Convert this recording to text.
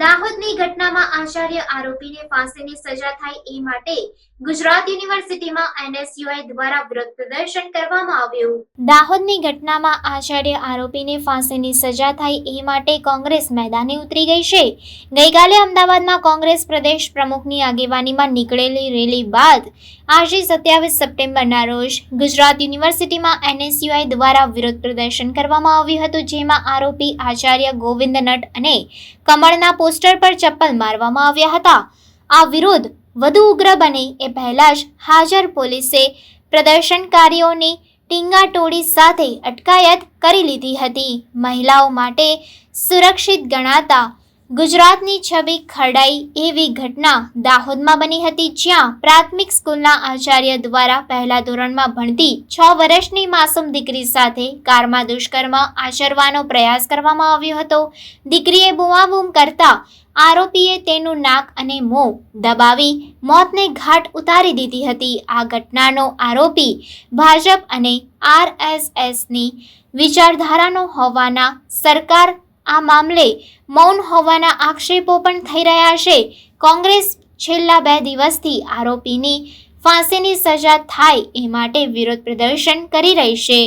દાહોદની ઘટનામાં આચાર્ય આરોપીને ફાંસીની સજા થાય એ માટે ગુજરાત યુનિવર્સિટીમાં એનએસયુઆઈ દ્વારા વિરોધ પ્રદર્શન કરવામાં આવ્યું. દાહોદની ઘટનામાં આચાર્ય આરોપીને ફાંસીની સજા થાય એ માટે કોંગ્રેસ મેદાને ઉતરી ગઈ છે. ગઈકાલે અમદાવાદમાં કોંગ્રેસ પ્રદેશ પ્રમુખની આગેવાનીમાં નીકળેલી રેલી બાદ આજે સત્યાવીસ સપ્ટેમ્બરના રોજ ગુજરાત યુનિવર્સિટીમાં એનએસયુઆઈ દ્વારા વિરોધ પ્રદર્શન કરવામાં આવ્યું હતું, જેમાં આરોપી આચાર્ય ગોવિંદ નટ અને કમળના પોસ્ટર પર ચપ્પલ મારવામાં આવ્યા હતા. આ વિરોધ વધુ ઉગ્ર બને એ પહેલાં જ હાજર પોલીસે પ્રદર્શનકારીઓની ટીંગાટોળી સાથે અટકાયત કરી લીધી હતી. મહિલાઓ માટે સુરક્ષિત ગણાતા ગુજરાતની છબી ખરડાઈ એવી ઘટના દાહોદમાં બની હતી જ્યાં પ્રાથમિક સ્કૂલના આચાર્ય દ્વારા પહેલા ધોરણમાં ભણતી છ વર્ષની માસૂમ દીકરી સાથે કારમાં દુષ્કર્મ આચરવાનો પ્રયાસ કરવામાં આવ્યો હતો. દીકરીએ બૂમાબૂમ કરતા આરોપીએ તેનું નાક અને મોં દબાવી મોતને ઘાટ ઉતારી દીધી હતી. આ ઘટનાનો આરોપી ભાજપ અને આરએસએસની વિચારધારાનો હોવાના સરકાર આ મામલે મૌન હોવાના આક્ષેપો પણ થઈ રહ્યા છે. કોંગ્રેસ છેલ્લા બે દિવસથી આરોપીની ફાંસીની સજા થાય એ માટે વિરોધ પ્રદર્શન કરી રહી છે.